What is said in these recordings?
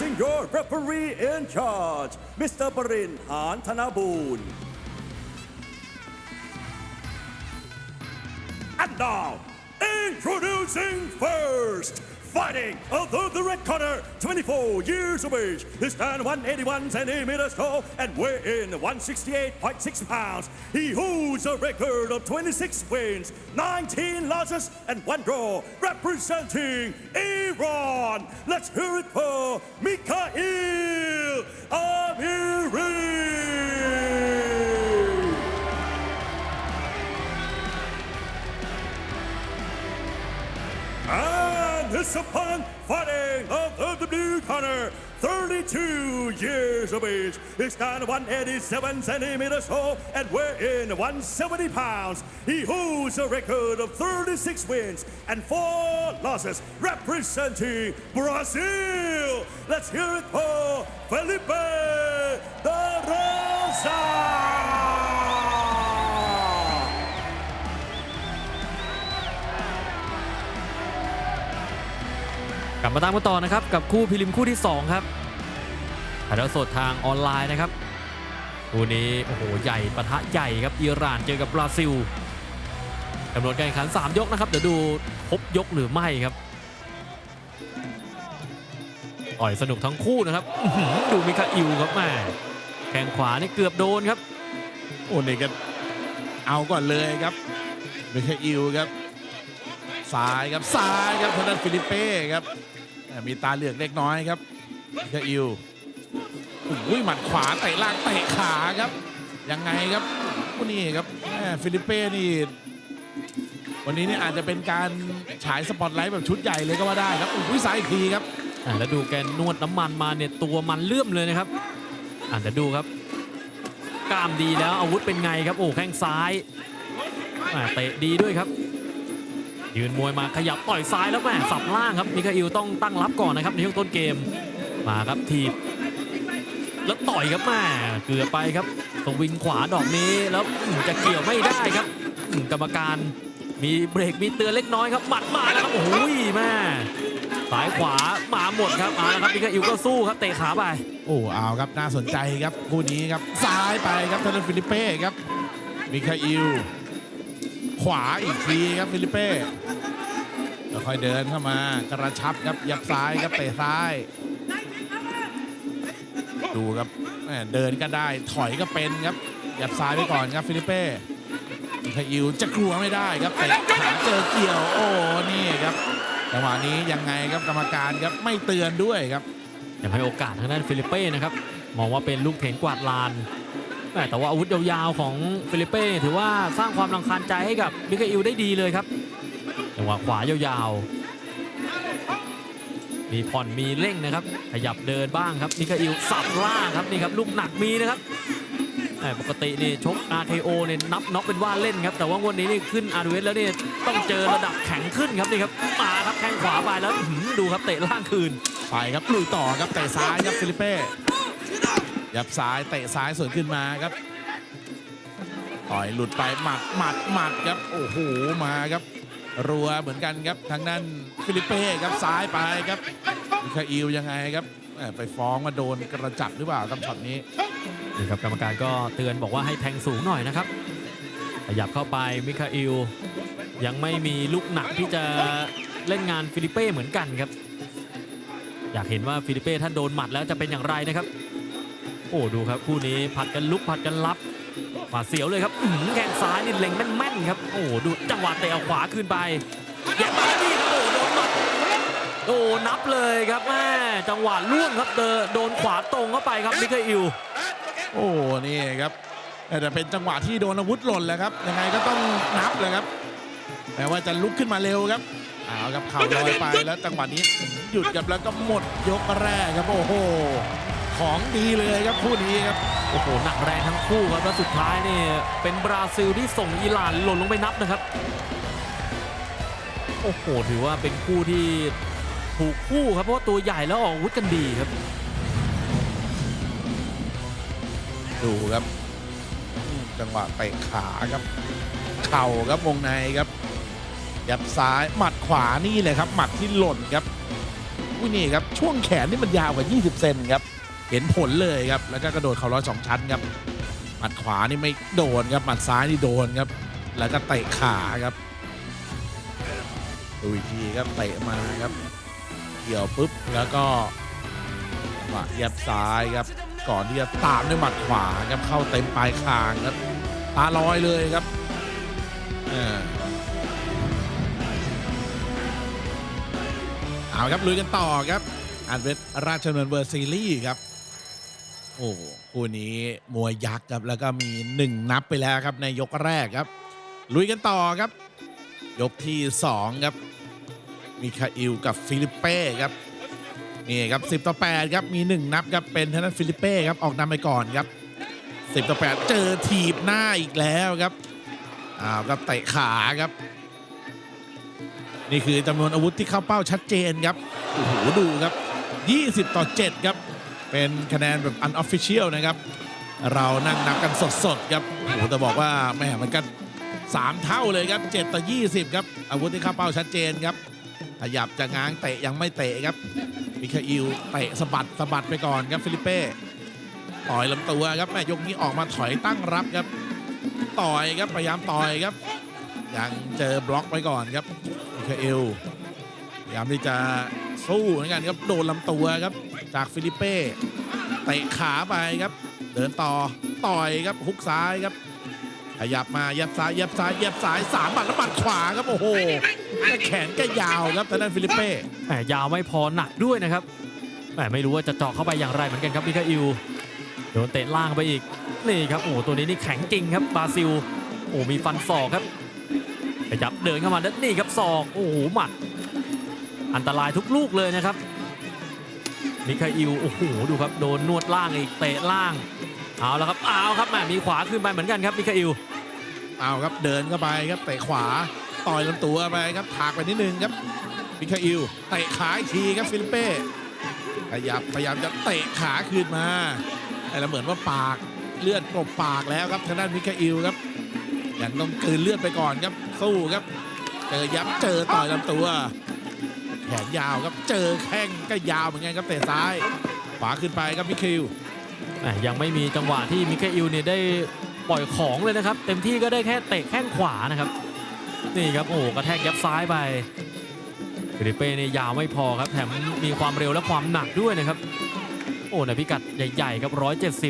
Introducing your referee in charge, Mr. Parin Han. And now, introducing first, fighting although the red corner, 24 years of age, he stand 181 centimeters tall and weigh in 168.6 pounds. He holds a record of 26 wins, 19 losses, and one draw, representing Iran. Let's hear it for Mikhail Amiri. Ah! And his opponent fighting of the blue corner, 32 years of age. He stand 187 centimeters tall and weigh in 170 pounds. He holds a record of 36 wins and 4 losses, representing Brazil. Let's hear it for Felipe da Rosa. ลับมาตามกันต่อนะครับ กับคู่พิลิมคู่ที่ 2 ครับถ่ายทอดสดทางออนไลน์นะครับ คู่นี้โอ้โหใหญ่ปะทะใหญ่ครับอิหร่านเจอกับบราซิลกำหนดการแข่งขัน 3 ยกนะครับ เดี๋ยวดูครบยกหรือไม่ครับต่อยสนุกทั้งคู่นะครับดูมิคาอิลครับแม่แข้งขวานี่เกือบโดนครับ โอ้นี่ก็เอาก่อนเลยครับเบคอิลครับซ้ายครับซ้ายครับทางด้านฟิลิปเป้ครับ มีตาเหลือกเล็กน้อยครับเบคอิลอุ้ยหมัดขวาเตะล่างเตะขาครับ ยังไงครับผู้นี่ครับฟิลิปเป้นี่ วันนี้นี่อาจจะเป็นการฉายสปอตไลท์แบบชุดใหญ่เลยก็ว่าได้ครับอุ้ยซ้ายอีกทีครับอะแล้วดูแกนวดน้ำมันมาเนี่ยตัวมันเลื่อมเลยนะครับอะเดี๋ยวดูครับกล้ามดีแล้วอาวุธเป็นไงครับโอ้แข้งซ้ายอะเตะดีด้วยครับ ยืนมวยมาขยับต่อยซ้ายแล้วแม่สับล่างครับมิคาอิลต้องตั้งรับก่อนนะครับในช่วงต้นเกมมาครับทีบแล้วต่อยครับแม่เกือบไปครับตรงวิงขวาดอกนี้แล้วจะเกี่ยวไม่ได้ครับกรรมการมีเบรกมีเตือนเล็กน้อยครับหมัดมาแล้วครับโอ้โหแม่สายขวามาหมดครับเอาละครับมิคาอิลก็สู้ครับเตะขาไปโอ้เอาครับน่าสนใจครับคู่นี้ครับซ้ายไปครับทางด้านฟิลิปเป้ครับมิคาอิล ขวาอีกทีครับฟิลิปเป้ค่อยเดินเข้ามากระชับครับยับซ้ายครับเตะซ้าย ดูครับแหม่เดินก็ได้ถอยก็เป็นครับยับซ้ายไปก่อนครับฟิลิปเป้มิคาอิลจะกลัวไม่ได้ครับเตะขาเจอเกี่ยวโอ้นี่ครับจังหวะนี้ยังไงครับกรรมการครับไม่เตือนด้วยครับยังให้โอกาสทางด้านฟิลิปเป้นะครับมองว่าเป็นลูกเถนกวาดลาน แต่ว่าอาวุธยาวๆของฟิลิปเป้ถือว่าสร้างความรังคาญใจให้กับมิคาอิลได้ดีเลยครับจังหวะขวายาวๆ มีผ่อนมีเร่งนะครับ ขยับเดินบ้างครับมิคาอิลสับล่างครับนี่ครับลูกหนักมีนะครับปกตินี่ชก RKO เนี่ยนับน็อกเป็นว่าเล่นครับ แต่ว่างวดนี้นี่ขึ้นอาร์เวสแล้วนี่ต้องเจอระดับแข็งขึ้นครับนี่ครับมาครับแข้งขวาไปแล้วดูครับเตะล่างคืนไปครับลุยต่อครับเตะซ้ายครับฟิลิปเป้ ยับซ้ายเตะซ้ายสวนขึ้นมาครับต่อยหลุดไปหมัดหมัดหมัดครับโอ้โหมาครับ รัวเหมือนกันครับทางด้านฟิลิปเป้ครับซ้ายไปครับมิคาอิลยังไงครับไปฟ้องมาโดนกระจับหรือเปล่าครับช็อตนี้นี่ครับกรรมการก็เตือนบอกว่าให้แทงสูงหน่อยนะครับขยับเข้าไปมิคาอิลยังไม่มีลูกหนักที่จะเล่นงานฟิลิปเป้เหมือนกันครับ อยากเห็นว่าฟิลิปเป้ถ้านโดนหมัดแล้วจะเป็นอย่างไรนะครับ โอ้ดูครับคู่นี้ผัดกันลุกผัดกันรับหวาดเสียวเลยครับแข้งซ้ายนี่เล็งแม่นๆครับ โอ้ดูจังหวะเตะเอาขวาขึ้นไปแย่งมาแล้วนี่ครับโอ้โดนหมัดโอ้นับเลยครับแม่จังหวะล่วงครับเดนโดนขวาตรงเข้าไปครับมิคาอิลโอ้นี่ครับแต่เป็นจังหวะที่โดนอาวุธหล่นแล้วครับยังไงก็ต้องนับเลยครับแม้ว่าจะลุกขึ้นมาเร็วครับเอาครับเข่าลอยไปแล้วจังหวะนี้หยุดกับแล้วก็หมดยกแรกครับโอ้โห ของดีเลยครับคู่นี้ครับโอ้โหหนักแรงทั้งคู่ครับแล้วสุดท้ายนี่เป็นบราซิลที่ส่งอิหร่านหล่นลงไปนับนะครับ โอ้โหถือว่าเป็นคู่ที่ถูกคู่ครับเพราะว่าตัวใหญ่แล้วออกอาวุธกันดีครับดูครับ จังหวะเตะขาครับ เข่าครับวงในครับยับซ้ายหมัดขวานี่เลยครับ หมัดที่หล่นครับอุ้ยนี่ครับ ช่วงแขนนี่มันยาวกว่า 20 เซนครับ เห็นผลเลยครับ แล้วก็กระโดดเข่าร้อยสองชั้นครับ หมัดขวานี่ไม่โดนครับ หมัดซ้ายนี่โดนครับ แล้วก็เตะขาครับ ดูอีกทีครับเตะมาครับ เกี่ยวปุ๊บแล้วก็จังหวะเหยับซ้ายครับ ก่อนที่จะตามด้วยหมัดขวาครับเข้าเต็มปลายคางครับ ตาลอยเลยครับเออเอาครับลุยกันต่อครับอันเวทราชดำเนินเวอร์ซีรีส์ครับ โอ้คู่นี้มวยยักษ์ครับแล้วก็มีหนึ่งนับไปแล้วครับในยกแรกครับ ลุยกันต่อครับ ยกที่สองครับมิคาอิลกับฟิลิปเป้ครับนี่ครับ 10 ต่อ 8 ครับ มี 1 นับครับ เป็นทางด้านฟิลิปเป้ครับ ออกนำไปก่อนครับ 10 ต่อ 8 เจอถีบหน้าอีกแล้วครับอ้าวครับเตะขาครับ นี่คือจำนวนอาวุธที่เข้าเป้าชัดเจนครับโอ้โหดูครับ 20 ต่อ 7 ครับ เป็นคะแนนแบบ unofficial นะครับ เรานั่งนับกันสดๆครับโอ้โหแต่บอกว่าแม่มันกัน 3 เท่าเลยครับ 7 ต่อ 20 ครับ อาวุธที่เข้าเป้าชัดเจนครับ ขยับจะง้างเตะยังไม่เตะครับ มิคาอิลเตะสะบัดสะบัดไปก่อนครับฟิลิปเป้ต่อยลำตัวครับแม่ยกนี้ออกมาถอยตั้งรับครับ ต่อยครับพยายามต่อยครับ ยังเจอบล็อกไปก่อนครับมิคาอิลพยายามที่จะสู้เหมือนกันครับโดนลำตัวครับ จากฟิลิปเป้เตะขาไปครับ เดินต่อต่อยครับฮุกซ้ายครับ ขยับมาเย็บซ้ายเย็บซ้ายเย็บซ้ายสามบัดแล้วบัดขวาครับโอ้โหแขนก็ยาวครับทางด้านฟิลิปเป้แหมยาวไม่พอหนักด้วยนะครับแหมไม่รู้ว่าจะเจาะเข้าไปอย่างไรเหมือนกันครับมิคาอิลโดนเตะล่างไปอีกนี่ครับโอ้ตัวนี้นี่แข็งจริงครับบราซิลโอ้มีฟันศอกครับขยับเดินเข้ามาแล้วนี่ครับศอกโอ้โหหมัดอันตรายทุกลูกเลยนะครับ มิคาอิลโอ้โหดูครับโดนนวดล่างอีกเตะล่างเอาแล้วครับเอาครับแหมมีขวาขึ้นไปเหมือนกันครับมิคาอิลเอาครับเดินเข้าไปครับเตะขวาต่อยลำตัวไปครับถากไปนิดนึงครับมิคาอิลเตะขาอีกทีครับฟิลิปเป้ขยับพยายามจะเตะขาคืนมาแต่ละเหมือนว่าปากเลือดกลบปากแล้วครับทางด้านมิคาอิลครับยังต้องกืนเลือดไปก่อนครับสู้ครับเจอยับเจอต่อยลำตัว แขนยาวครับเจอแข้งก็ยาวเหมือนกันครับเตะซ้ายขวาขึ้นไปครับมิคาอิลแหม่ยังไม่มีจังหวะที่มิคาอิลเนี่ยได้ปล่อยของเลยนะครับ เต็มที่ก็ได้แค่เตะแข้งขวานะครับนี่ครับโอ้กระแทกยับซ้ายไปฟิลิปเป้เนี่ยยาวไม่พอครับแถมมีความเร็วและความหนักด้วยนะครับ โอ้ในพิกัดใหญ่ๆครับ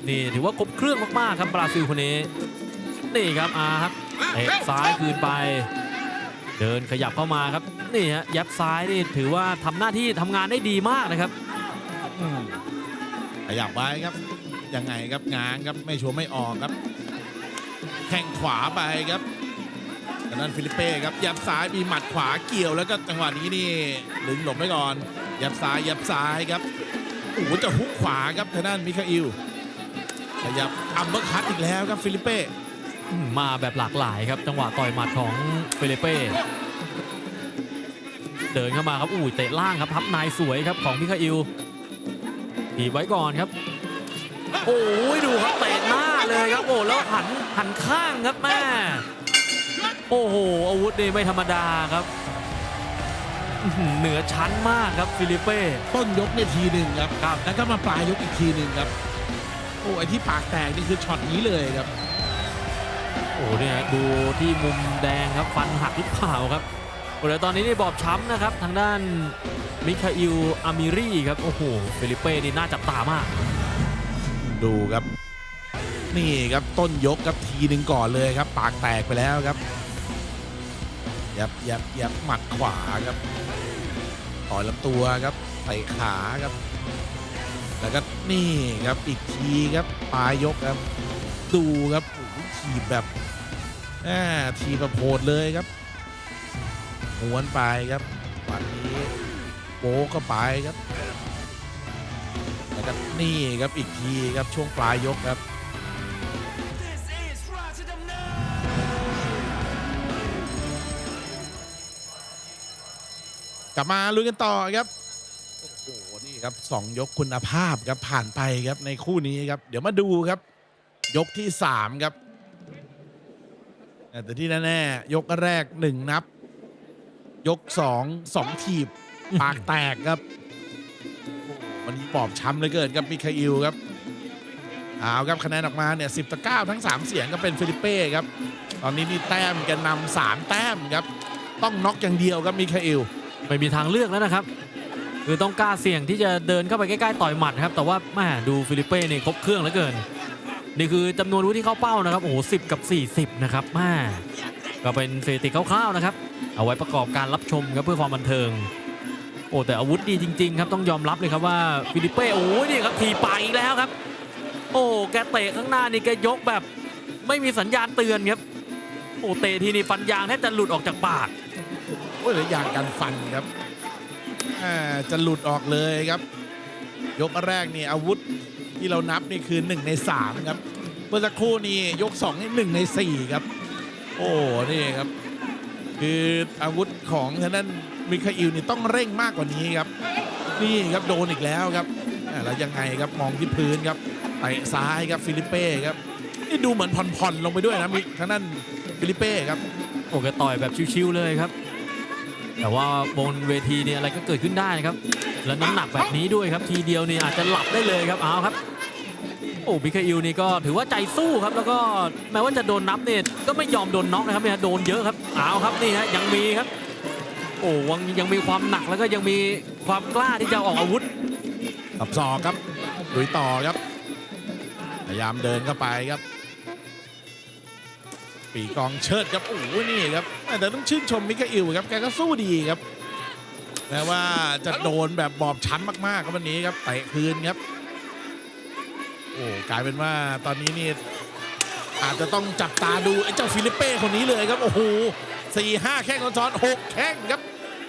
170 นี่ ถือว่าครบเครื่องมากๆครับบราซิลคนนี้ นี่ครับอาครับเตะซ้ายคืนไป เดินขยับเข้ามาครับ นี่ฮะยับซ้ายนี่ถือว่าทำหน้าที่ทำงานได้ดีมากนะครับอืมขยับไว้ครับยังไงครับง้างครับไม่ชัวร์ไม่ออกครับแข้งขวาไปครับทางด้านฟิลิปเป้ครับยับซ้ายมีหมัดขวาเกี่ยวแล้วก็จังหวะนี้นี่ดึงหลบไว้ก่อน ยับซ้ายยับซ้ายครับโอ้โหจะฮุกขวาครับทางด้านมิคาอิลขยับอัมเบอร์คัตอีกแล้วครับฟิลิปเป้อืมมาแบบหลากหลายครับจังหวะต่อยหมัดของเฟลิเป้ เดินเข้ามาครับอุ้ยเตะล่างครับพับนายสวยครับของมิคาอิลบีบไว้ก่อนครับ โอ้ยดูครับเตะหน้าเลยครับโอ้แล้วหันหันข้างครับแม่โอ้โหอาวุธนี่ไม่ธรรมดาครับอื้อหือเหนือชั้นมากครับฟิลิเป้ต้นยกเนี่ยทีหนึ่งครับครับแล้วก็มาปลายยกอีกทีหนึ่งครับโอ้ไอที่ปากแตกนี่คือช็อตนี้เลยครับโอ้เนี่ยดูที่มุมแดงครับฟันหักหรือเปล่าครับ โอ้เดี๋ยวตอนนี้นี่บอบช้ำนะครับ ทางด้านมิคาอิลอามิรีครับ โอ้โหเฟลิเป้นี่น่าจับตามาก ดูครับ นี่ครับต้นยกครับทีหนึ่งก่อนเลยครับ ปากแตกไปแล้วครับ ยับยับยับหมัดขวาครับต่อยลำตัวครับเตะขาครับ แล้วก็นี่ครับอีกทีครับปลายยกครับ ดูครับโอ้โหถีบแบบแหมทีบแบบโหดเลยครับ ม้วนไปครับวันนี้โป๊กเข้าไปครับแล้วก็นี่ครับอีกทีครับช่วงปลายยกครับกลับมาลุ้นกันต่อครับ โอ้โห นี่ครับสองยกคุณภาพครับผ่านไปครับในคู่นี้ครับ เดี๋ยวมาดูครับ ยกที่สามครับ แต่ที่แน่ๆยกแรกหนึ่งนับ ยกสองสองทีบ ปากแตกครับมันบอบช้ำเหลยเกินครับมิคาอิลครับเอาครับคะแนนออกมาเนี่ยสิบต่อเก้าทั้ง 3 เสียงก็เป็นฟิลิปเป้ครับ ตอนนี้นี่แต้มแกันนำสามแต้มครับ ต้องน็อกอย่างเดียวครับมิคาอิลไม่มีทางเลือกแล้วนะครับ คือต้องกล้าเสี่ยงที่จะเดินเข้าไปใกล้ๆต่อยหมัดครับ แต่ว่าแม่ดูฟิลิปเป้นี่ครบเครื่องเหลือเกิน นี่คือจำนวนวุฒิที่เข้าเป้านะครับ โอ้โหสิกับ 40 นะครับแม่ ก็เป็นสถิติคร่าวๆนะครับ เอาไว้ประกอบการรับชมครับเพื่อความบันเทิง โอ้แต่อาวุธดีจริงๆครับต้องยอมรับเลยครับว่าฟิลิปเป้โอ้ยนี่ครับทีไปอีกแล้วครับ โอ้แกเตะข้างหน้านี่แกยกแบบ ไม่มีสัญญาณเตือนครับโอ้เตะทีนี่ฟันยางแทบจะหลุดออกจากปากโอ้ยเหลือยางกันฟันครับจะหลุดออกเลยครับ ยกแรกนี่อาวุธที่เรานับนี่คือ 1 ใน 3 ครับเมื่อสักครู่นี่ยก2นี่1ใน 4 ครับ โอ้นี่ครับ คืออาวุธของทางด้านมิคาอิลนี่ต้องเร่งมากกว่านี้ครับ นี่ครับโดนอีกแล้วครับแล้วยังไงครับมองที่พื้นครับเตะซ้ายครับฟิลิปเป้ครับนี่ดูเหมือนผ่อนๆลงไปด้วยนะมิทางด้านฟิลิปเป้ครับโอ้แกต่อยแบบชิวๆเลยครับ แต่ว่าบนเวทีเนี่ยอะไรก็เกิดขึ้นได้นะครับ แล้วน้ำหนักแบบนี้ด้วยครับ ทีเดียวนี่อาจจะหลับได้เลยครับเอาครับ โอ้บิคาอิลนี่ก็ถือว่าใจสู้ครับ แล้วก็แม้ว่าจะโดนนับเนี่ยก็ไม่ยอมโดนน็อกนะครับเนี่ยโดนเยอะครับเอาครับนี่ฮะยังมีครับ โอ้วังยังมีความหนักแล้วก็ยังมีความกล้าที่จะออกอาวุธกับศอกครับลุยต่อครับ พยายามเดินเข้าไปครับ ปีกองเชิดครับโอ้โหนี่ครับแต่ต้องชื่นชมมิคาอิลครับแกก็สู้ดีครับแม้ว่าจะโดนแบบบอบช้ำมากๆครับวันนี้ครับเตะคืนครับ โอ้กลายเป็นว่าตอนนี้นี่อาจจะต้องจับตาดูไอ้เจ้าฟิลิปเป้คนนี้เลยครับ โอ้โหสี่ห้าแข้งซ้อนหกแข้งครับ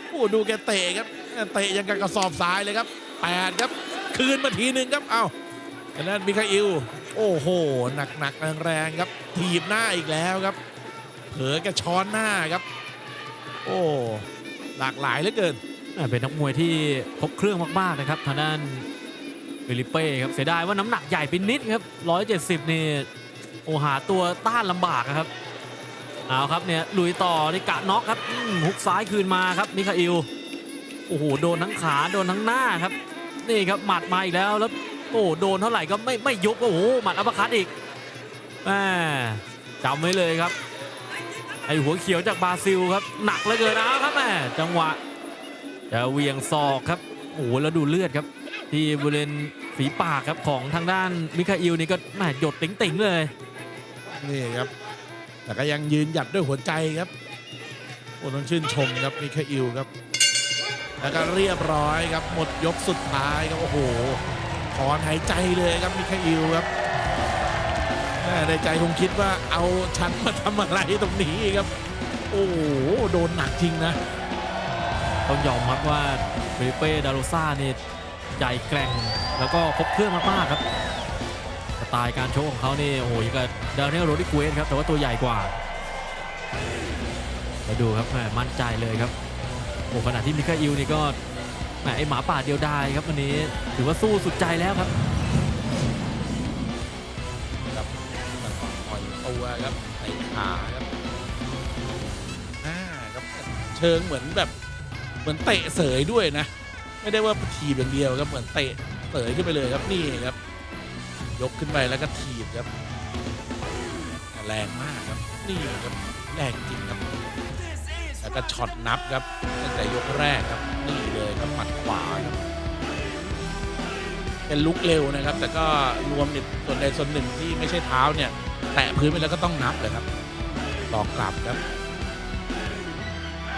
โอ้ดูแกเตะครับเตะยังกับกระสอบทรายเลยครับแปดครับ คืนมาทีหนึ่งครับ เอาทางด้านมิคาอิล โอ้โห หนักหนักแรงๆครับ ถีบหน้าอีกแล้วครับ เผลอแกช้อนหน้าครับ โอ้หลากหลายเหลือเกินอ่าเป็นนักมวยที่ครบเครื่องมากๆนะครับทางด้าน ฟิลิปเป้ครับเสียดายว่าน้ำหนักใหญ่ไปนิดครับ 170 นี่โอหาตัวต้านลำบากอะครับเอาครับเนี่ยลุยต่อในกะน็อกครับอืมฮุกซ้ายคืนมาครับมิคาอิลโอ้โหโดนทั้งขาโดนทั้งหน้าครับ นี่ครับหมัดมาอีกแล้วแล้วโอ้โดนเท่าไหร่ก็ไม่ไม่ยุบโอ้โหหมัดอัปคัตอีกแหมจำไว้เลยครับ ไอหัวเขียวจากบราซิลครับ หนักเหลือเกินเอาครับแหมจังหวะจะเวียงศอกครับโอ้โหแล้วดูเลือดครับ ที่บริเวณฝีปากครับของทางด้านมิคาอิลนี่ก็แหม่หยดติ๋งๆเลย นี่ครับ แต่ก็ยังยืนหยัดด้วยหัวใจครับโอ้ต้องชื่นชมครับมิคาอิลครับ แล้วก็เรียบร้อยครับหมดยกสุดท้ายครับโอ้โหถอนหายใจเลยครับมิคาอิลครับแม่ในใจคงคิดว่าเอาฉันมาทำอะไรตรงนี้ครับ โอ้โหโดนหนักจริงนะต้องยอมรับว่าเฟลิเป้ดาโรซ่านี่ ใหญ่แกร่งแล้วก็ครบเครื่องมากๆครับสไตล์การโชว์ของเขานี่โอ้โหยังกับดาเนียลโรดิเกวสครับแต่ว่าตัวใหญ่กว่ามาดูครับแมมั่นใจเลยครับโอ้ขณะที่มิคาอิลนี่ก็แหมไอหมาป่าเดียวดายครับวันนี้ถือว่าสู้สุดใจแล้วครับครับแล้วก็ต่อยตัวครับไอ้ขาครับอ่าครับเชิงเหมือนแบบเหมือนเตะเสยด้วยนะ ไม่ได้ว่าถีบอย่างเดียวครับเหมือนเตะเสยขึ้นไปเลยครับนี่ครับ ยกขึ้นไปแล้วก็ถีบครับแรงมากครับนี่ครับแรงจริงครับแล้วก็ช็อตนับครับตั้งแต่ยกแรกครับนี่เลยครับหมัดขวาครับเป็นลุกเร็วนะครับ แต่ก็รวมเนี่ยส่วนใดส่วนหนึ่งที่ไม่ใช่เท้าเนี่ย แตะพื้นไปแล้วก็ต้องนับเลยครับต่อกลับครับ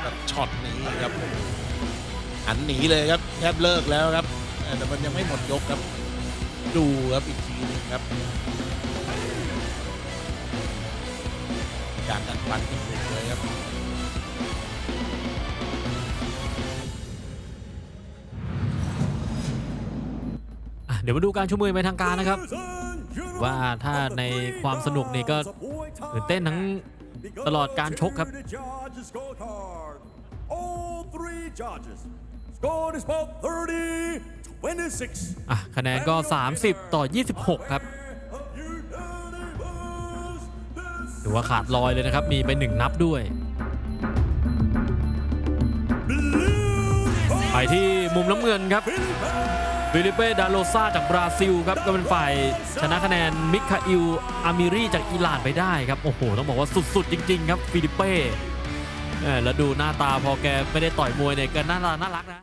กับช็อตนี้ครับหันหนีเลยครับ แทบเลิกแล้วครับ แต่มันยังไม่หมดยกครับ ดูครับอีกทีหนึงครับอยากกันฟันที่สุดเลยครับเดี๋ยวมาดูการชมมวยไปนทางการนะครับ ว่าถ้าในความสนุกนี่ก็ตื่นเต้นทั้งตลอดการชกครับ All three judges scored is about 30 26. อะคะแนนก็ 30 ต่อ 26 ครับ ถือว่าขาดลอยเลยนะครับ มีไปหนึ่งนับด้วย ไปที่มุมน้ำเงินครับฟิฟิลิเป้ดาโลซาจากบราซิลครับก็เป็นฝ่ายชนะคะแนนมิคาอิลอามิรีจากอิหร่านไปได้ครับ โอ้โห ต้องบอกว่าสุดๆ จริง ๆ ครับฟิลิเป้เออแล้วดูหน้าตาพอแกไม่ได้ต่อยมวยเนี่ยแก็น่ารักน่ารักนะ